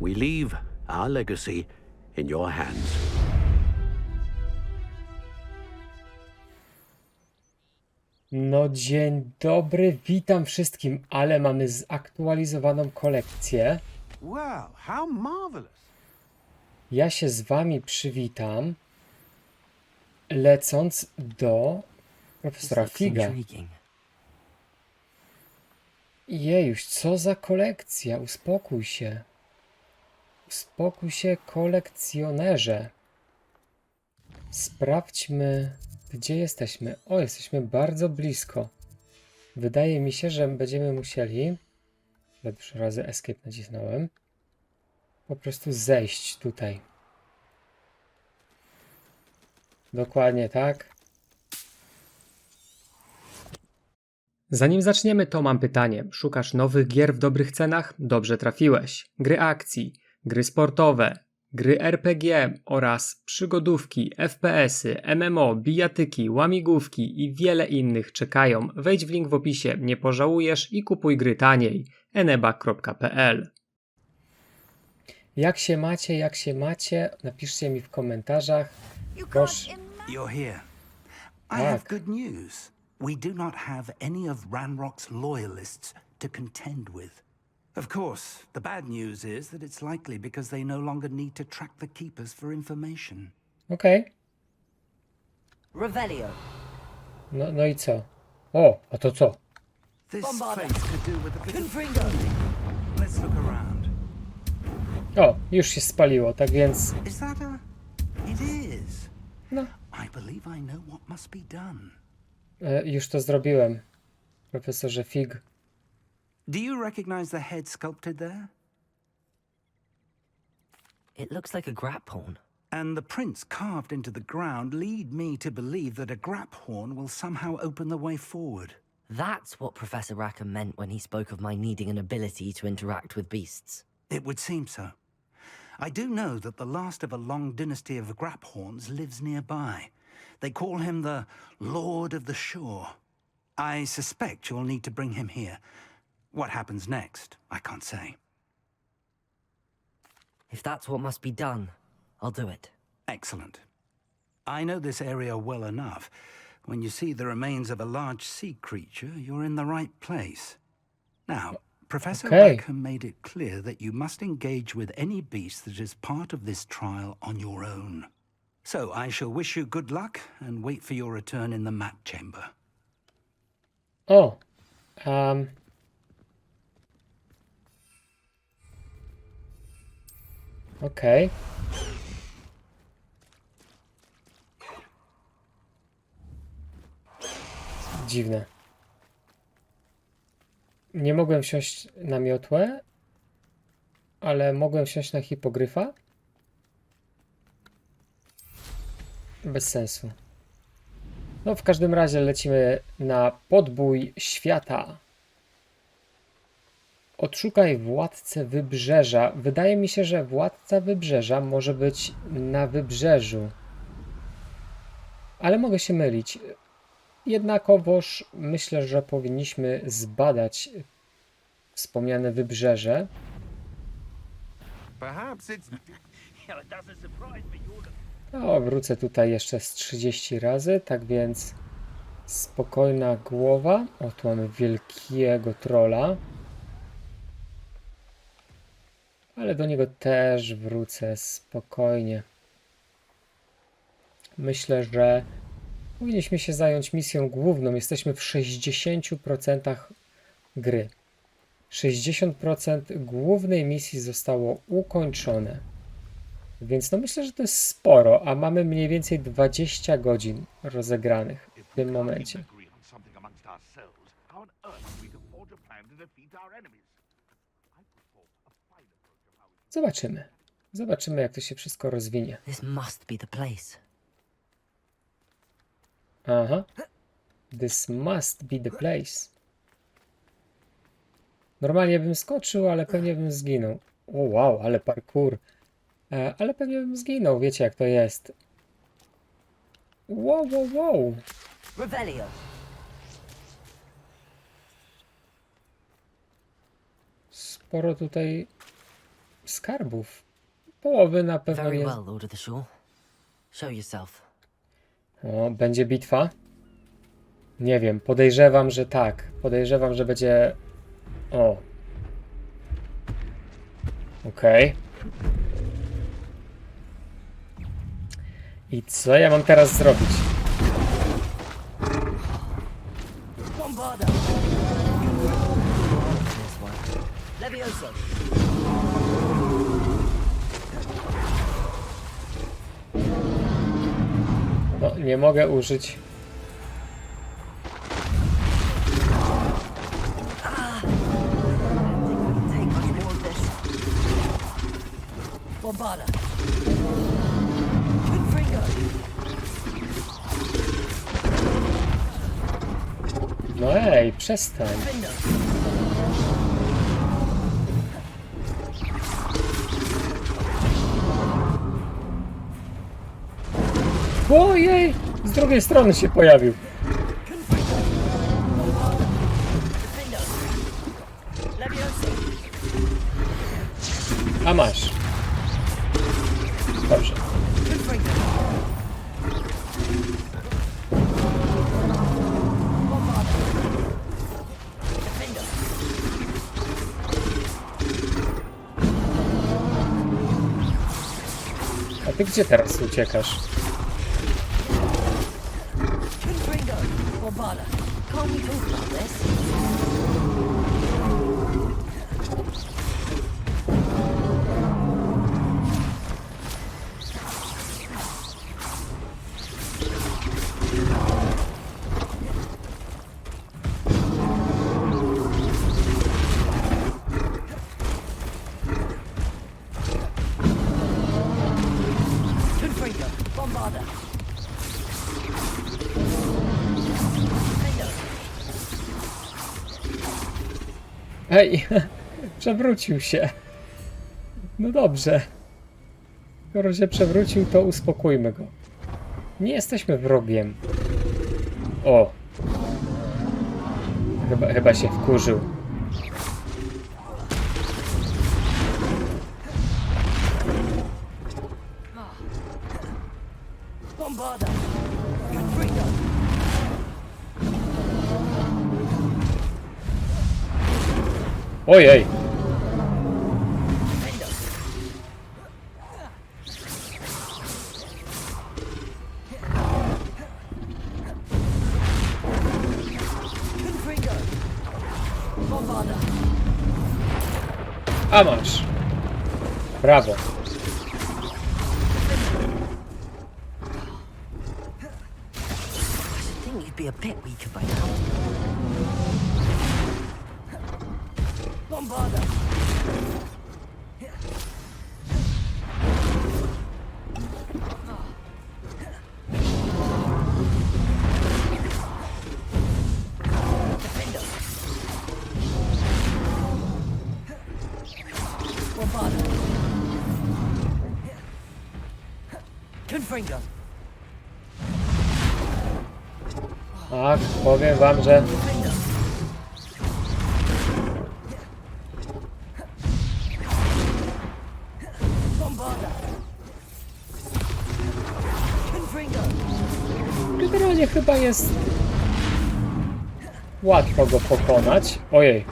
We leave our legacy in your hands. No dzień dobry, witam wszystkim, ale mamy zaktualizowaną kolekcję. Well, how marvelous. Ja się z wami przywitam, lecąc do profesora Figa. Jejuś, co za kolekcja, uspokój się. Uspokój się, kolekcjonerze. Sprawdźmy, gdzie jesteśmy. O, jesteśmy bardzo blisko. Wydaje mi się, że będziemy musieli. Ile już razy escape nacisnąłem. Po prostu zejść tutaj. Dokładnie tak. Zanim zaczniemy, to mam pytanie. Szukasz nowych gier w dobrych cenach? Dobrze trafiłeś. Gry akcji, gry sportowe, gry RPG oraz przygodówki, FPS-y, MMO, bijatyki, łamigłówki i wiele innych czekają. Wejdź w link w opisie, nie pożałujesz i kupuj gry taniej. eneba.pl Jak się macie, jak się macie? Napiszcie mi w komentarzach. Proszę. You're here. I have Tak. good news. We do not have any of Ranrock's loyalists to contend with. Of course, the bad news is that it's likely because they no longer need to track the keepers for information. Okej. Revelio. No, no i co? O, a to co? This Bombarda. place could do with a bit of Confringo. Let's look around. O, już się spaliło, tak więc Is that a... It is. No. I believe I know what must be done. e, już to zrobiłem. Profesorze Fig. Do you recognize the head sculpted there? It looks like a grap horn. And the prints carved into the ground lead me to believe that a grap horn will somehow open the way forward. That's what Professor Rackham meant when he spoke of my needing an ability to interact with beasts. It would seem so. I do know that the last of a long dynasty of Graphorns lives nearby. They call him the Lord of the Shore. I suspect you'll need to bring him here. What happens next, I can't say. If that's what must be done, I'll do it. Excellent. I know this area well enough. When you see the remains of a large sea creature, you're in the right place. Now, Professor Okay. Rackham made it clear that you must engage with any beast that is part of this trial on your own. So I shall wish you good luck and wait for your return in the map chamber. Oh, Um. Okej. Dziwne. Nie mogłem wsiąść na miotłę, ale mogłem wsiąść na hipogryfa? Bez sensu. No, w każdym razie lecimy na podbój świata. Odszukaj władcę wybrzeża. Wydaje mi się, że władca wybrzeża może być na wybrzeżu. Ale mogę się mylić. Jednakowoż myślę, że powinniśmy zbadać wspomniane wybrzeże. Perhaps it's. Yeah, it doesn't surprise me. You're the O, wrócę tutaj jeszcze z 30 razy, tak więc spokojna głowa. O, tu mamy wielkiego trola. Ale do niego też wrócę spokojnie. Myślę, że powinniśmy się zająć misją główną. Jesteśmy w 60% gry. 60% głównej misji zostało ukończone. Więc no myślę, że to jest sporo, a mamy mniej więcej 20 godzin rozegranych w tym momencie. Zobaczymy. Zobaczymy, jak to się wszystko rozwinie. This must be the place. Aha. This must be the place. Normalnie bym skoczył, ale pewnie bym zginął. O wow, ale parkour. E, ale pewnie bym zginął, wiecie jak to jest. Wow, wow, wow. Revelio. Sporo tutaj skarbów. Połowy na pewno Very nie. well, Lord of the Shore. Show yourself. O, będzie bitwa? Nie wiem, podejrzewam, że tak. Podejrzewam, że będzie. O. Okej. I co ja mam teraz zrobić? Bombarda! This one. Levioso! Nie mogę użyć. No ej, przestań. Ojej! Z drugiej strony się pojawił. A masz. Dobrze. A ty gdzie teraz uciekasz? Bombarda! Can't we talk Ej, przewrócił się. No dobrze. Skoro się przewrócił, to uspokójmy go. Nie jesteśmy wrogiem. O. Chyba, chyba się wkurzył. Bombarda! Ojej. A masz. Brawo. Confringo! Tak, powiem wam, że generalnie chyba jest łatwo go pokonać. Ojej.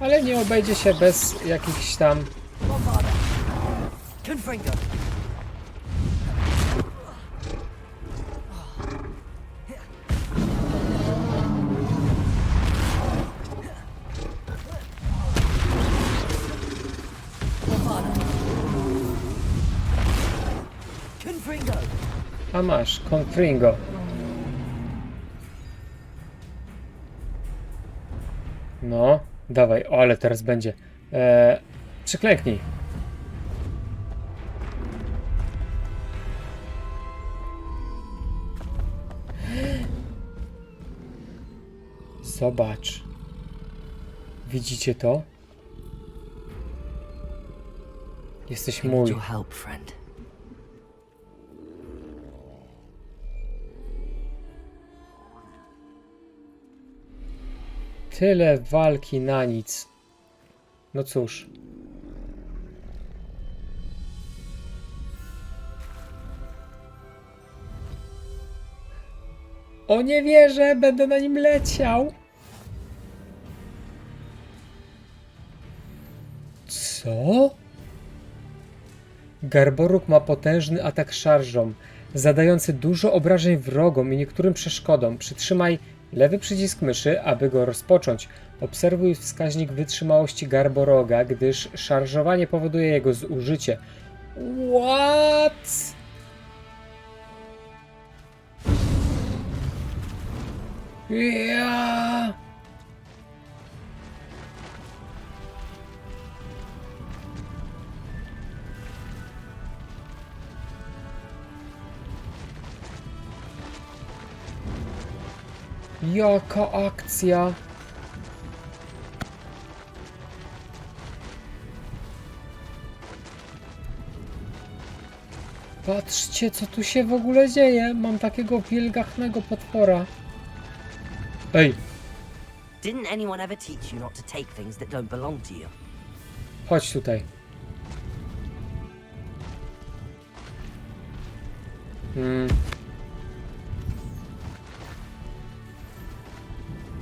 Ale nie obejdzie się bez jakichś tam! Confringo! A masz, Confringo. No, dawaj, o, ale teraz będzie. Eee, przyklęknij. Zobacz. Widzicie to? Jesteś mój. Tyle walki na nic. No cóż. O nie wierzę, będę na nim leciał. Co? Garboruk ma potężny atak szarżą, zadający dużo obrażeń wrogom i niektórym przeszkodom. Przytrzymaj lewy przycisk myszy, aby go rozpocząć. Obserwuj wskaźnik wytrzymałości Garboroga, gdyż szarżowanie powoduje jego zużycie. What? Ja. Jaka akcja? Patrzcie, co tu się w ogóle dzieje. Mam takiego wielgachnego potwora. Ej, Didn't anyone ever teach you not to take things that don't belong to you? chodź tutaj. Hmm.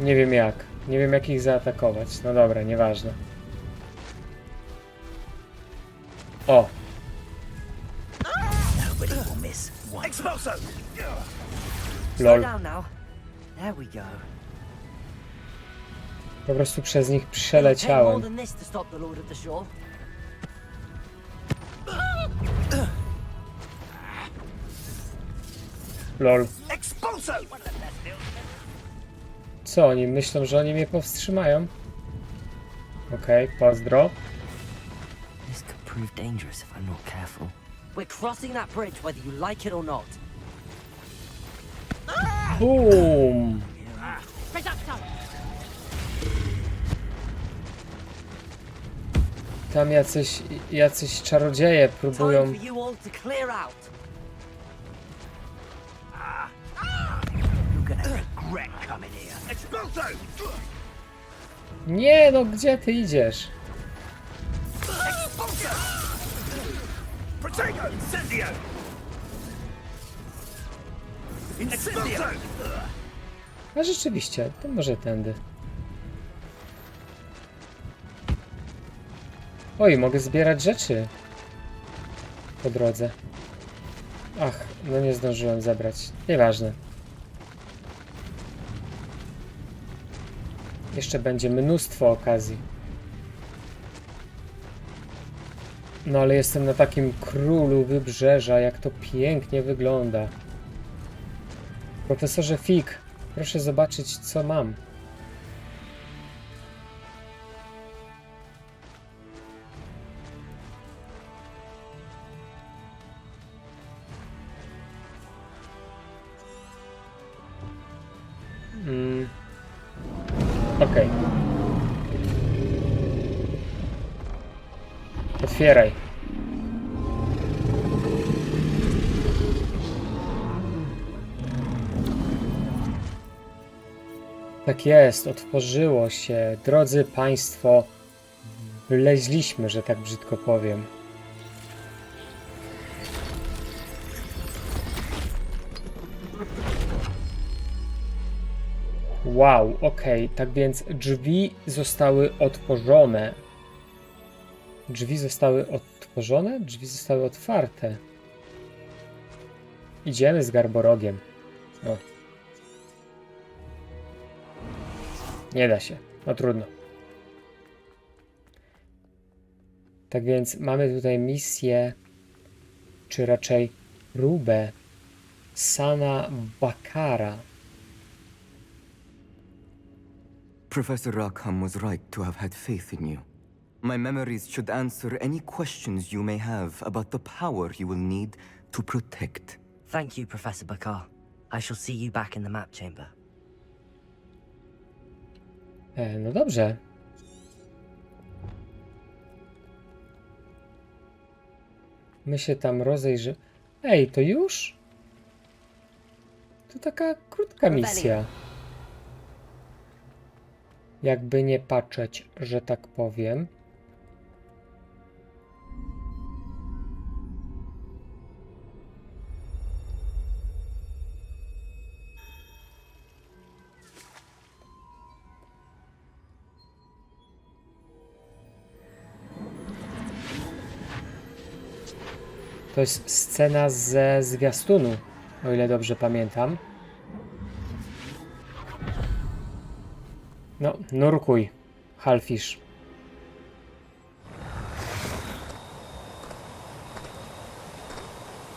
Nie wiem jak. Nie wiem jak ich zaatakować. No dobra, nieważne. O, lol. down now. There we go. Po prostu przez nich przeleciałem. than Co oni myślą, że oni mnie powstrzymają? Okej, pozdro. This could prove dangerous if I'm not careful. We're crossing that bridge whether you like it or not. Boom! Tam jacyś, jacyś czarodzieje próbują. Gonna regret coming here. Expulso! Nie no, gdzie ty idziesz? Protego! Incendio! Incendio! A rzeczywiście, to może tędy. Oj, mogę zbierać rzeczy po drodze. Ach, no nie zdążyłem zebrać. Nieważne. Jeszcze będzie mnóstwo okazji. No ale jestem na takim królu wybrzeża, jak to pięknie wygląda. Profesorze Fig, proszę zobaczyć, co mam. Jest, otworzyło się. Drodzy Państwo, wleźliśmy, że tak brzydko powiem. Wow, okej, tak więc drzwi zostały otworzone. Drzwi zostały otworzone? Drzwi zostały otwarte. Idziemy z garborogiem. O. Nie da się. No trudno. Tak więc mamy tutaj misję, czy raczej próbę Sana Bakara. Professor Rackham was right to have had faith in you. My memories should answer any questions you may have about the power you will need to protect. Thank you, Professor Bakar. I shall see you back in the map chamber. E, no dobrze. My się tam rozejrzy. Ej, to już? To taka krótka misja. jakby nie patrzeć, że tak powiem. To jest scena ze zwiastunu, o ile dobrze pamiętam. No, nurkuj, Halfish.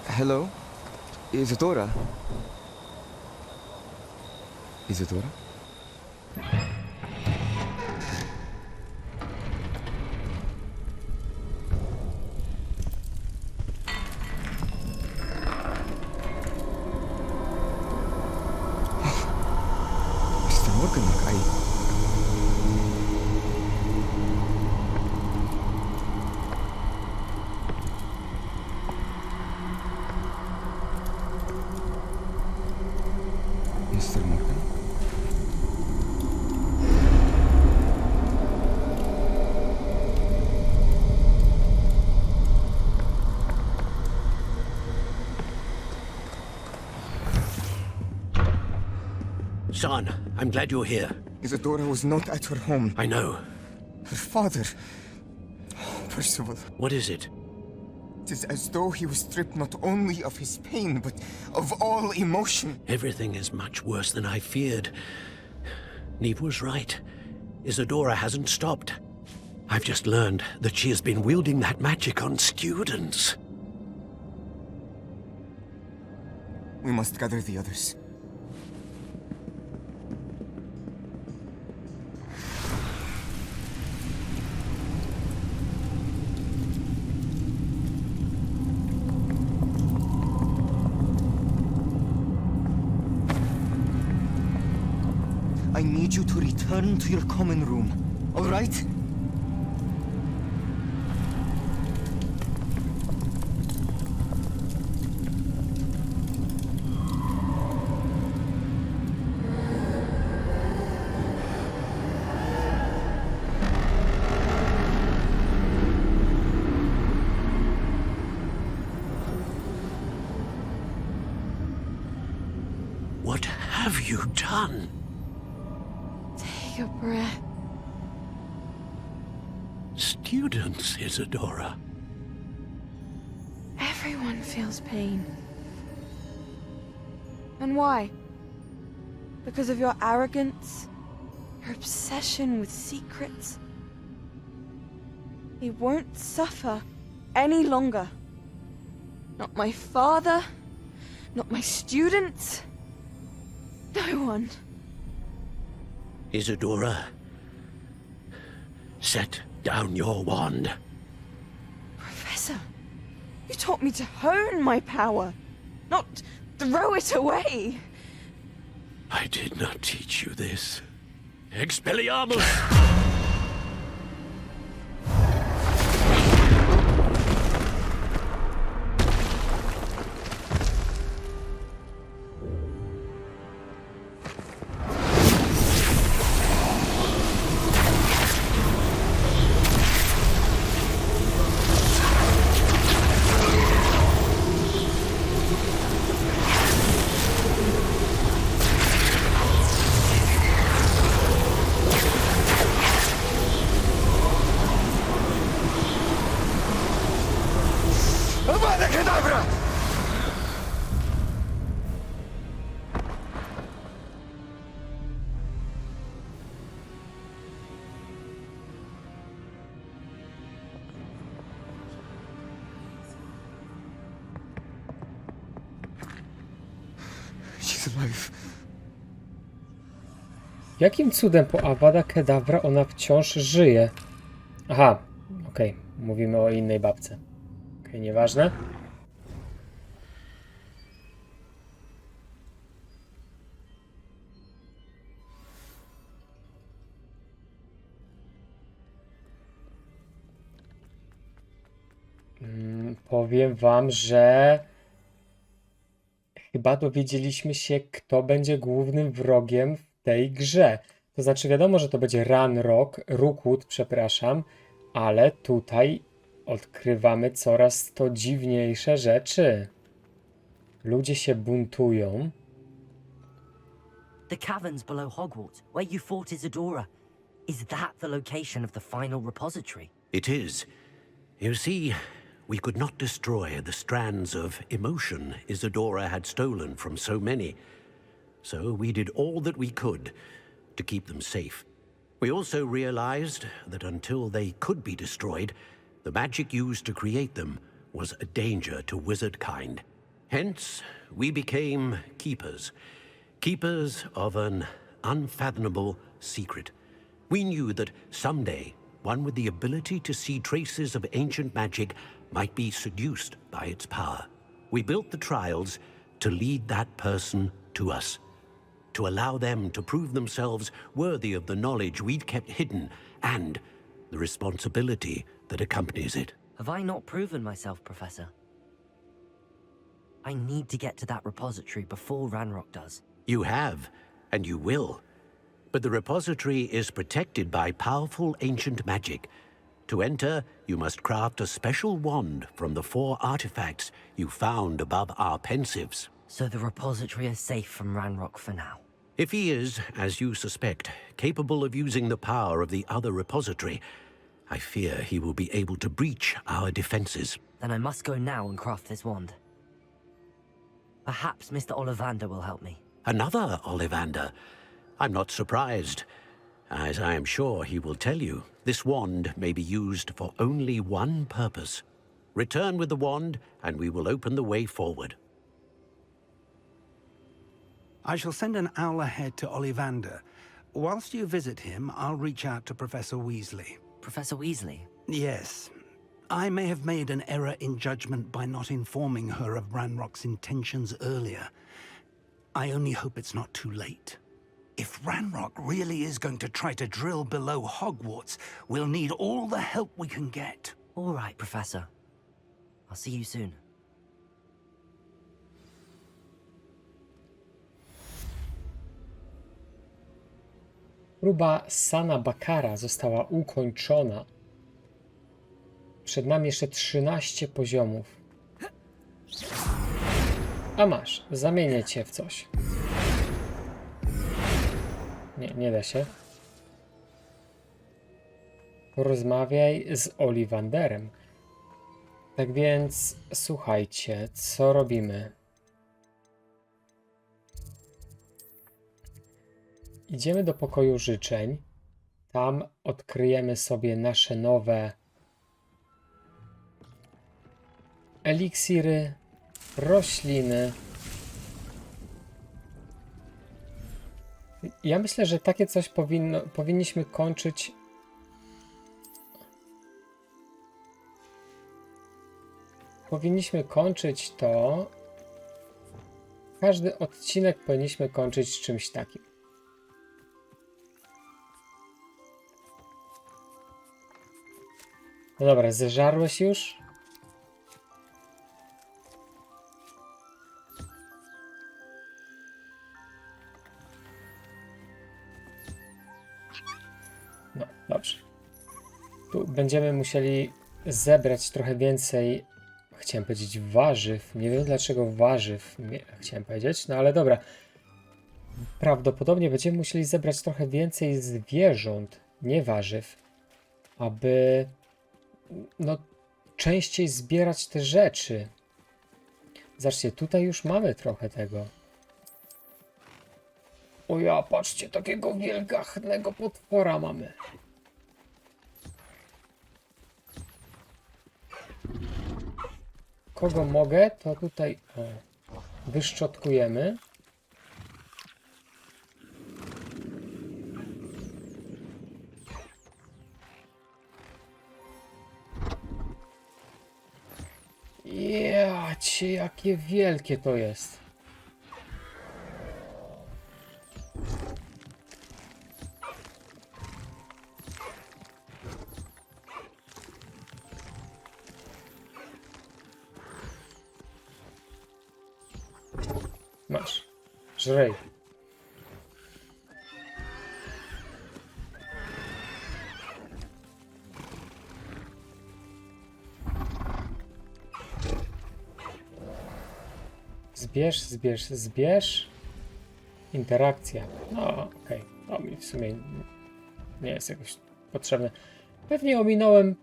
Hello? Isadora? Mr. I'm glad you're here. Isadora was not at her home. I know. Her father... Oh, Percival, What is it? it is as though he was stripped not only of his pain, but of all emotion. Everything is much worse than I feared. Neve was right. Isadora hasn't stopped. I've just learned that she has been wielding that magic on students. We must gather the others. Need you to return to your common room, all right? What have you done? Isadora. Everyone feels pain. And why? Because of your arrogance? Your obsession with secrets? He won't suffer any longer. Not my father, not my students, no one. Isadora. Set down your wand. You taught me to hone my power, not throw it away. I did not teach you this. Expelliarmus! Jakim cudem po Avada Kedavra ona wciąż żyje? Aha, okej, mówimy o innej babce. Okej, nieważne. Mm, Powiem wam, że chyba dowiedzieliśmy się, kto będzie głównym wrogiem w tej grze. To znaczy wiadomo, że to będzie Ranrock, Rookwood, przepraszam, ale tutaj odkrywamy coraz to dziwniejsze rzeczy. Ludzie się buntują. The caverns below Hogwarts, where you fought Isadora. Is that the location of the final repository? It is. You see, we could not destroy the strands of emotion Isadora had stolen from so many. So we did all that we could to keep them safe. We also realized that until they could be destroyed, the magic used to create them was a danger to wizard kind. Hence, we became keepers. Keepers of an unfathomable secret. We knew that someday one with the ability to see traces of ancient magic might be seduced by its power. We built the trials to lead that person to us, to allow them to prove themselves worthy of the knowledge we'd kept hidden and the responsibility that accompanies it. Have I not proven myself, Professor? I need to get to that repository before Ranrock does. You have, and you will. But the repository is protected by powerful ancient magic. To enter, you must craft a special wand from the four artifacts you found above our pensives. So the repository is safe from Ranrock for now. If he is, as you suspect, capable of using the power of the other repository, I fear he will be able to breach our defenses. Then I must go now and craft this wand. Perhaps Mr. Ollivander will help me. Another Ollivander. I'm not surprised. As I am sure he will tell you, this wand may be used for only one purpose. Return with the wand, and we will open the way forward. I shall send an owl ahead to Ollivander. Whilst you visit him, I'll reach out to Professor Weasley. Professor Weasley? Yes. I may have made an error in judgment by not informing her of Ranrock's intentions earlier. I only hope it's not too late. If Ranrock really is going to try to drill below Hogwarts, we'll need all the help we can get. All right, Professor. I'll see you soon. Próba Sana Bakara została ukończona. Przed nami jeszcze 13 poziomów. A masz, zamienię cię w coś. Nie, nie da się. Porozmawiaj z Oliwanderem. Tak więc, słuchajcie, co robimy? Idziemy do pokoju życzeń. Tam odkryjemy sobie nasze nowe eliksiry, rośliny. Ja myślę, że takie coś powinno, powinniśmy kończyć. Powinniśmy kończyć to. Każdy odcinek powinniśmy kończyć czymś takim. No dobra, zeżarłeś już? No, dobrze. Tu będziemy musieli zebrać trochę więcej, chciałem powiedzieć warzyw. Nie wiem dlaczego warzyw nie, chciałem powiedzieć, no ale dobra. Prawdopodobnie będziemy musieli zebrać trochę więcej zwierząt, nie warzyw, aby no, częściej zbierać te rzeczy. Zobaczcie, tutaj już mamy trochę tego. O ja, patrzcie, takiego wielgachnego potwora mamy. Kogo mogę, to tutaj o, wyszczotkujemy. Jacie, jakie wielkie to jest. Masz. Żrej. Zbierz, zbierz, zbierz. Interakcja. No, okej. To mi w sumie nie jest jakoś potrzebne. Pewnie ominąłem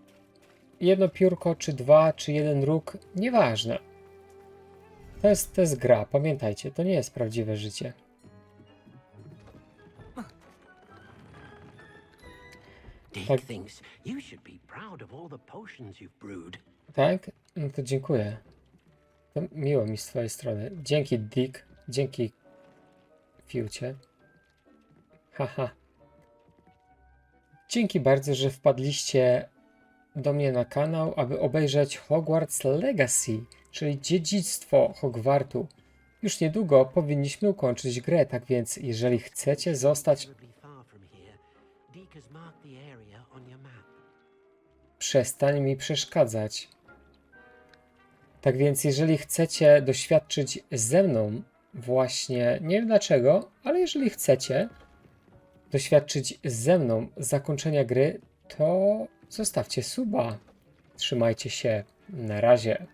jedno piórko, czy dwa, czy jeden róg. Nieważne. To jest, to jest gra, pamiętajcie, to nie jest prawdziwe życie. Tak. Tak? No to dziękuję. To miło mi z twojej strony. Dzięki Dick, dzięki Fiucie. Haha. Dzięki bardzo, że wpadliście do mnie na kanał, aby obejrzeć Hogwarts Legacy, czyli dziedzictwo Hogwartu. Już niedługo powinniśmy ukończyć grę, tak więc jeżeli chcecie zostać Terribly far from Tak więc, jeżeli chcecie doświadczyć ze mną, właśnie nie wiem dlaczego, ale jeżeli chcecie doświadczyć ze mną zakończenia gry, to zostawcie suba. Trzymajcie się. Na razie.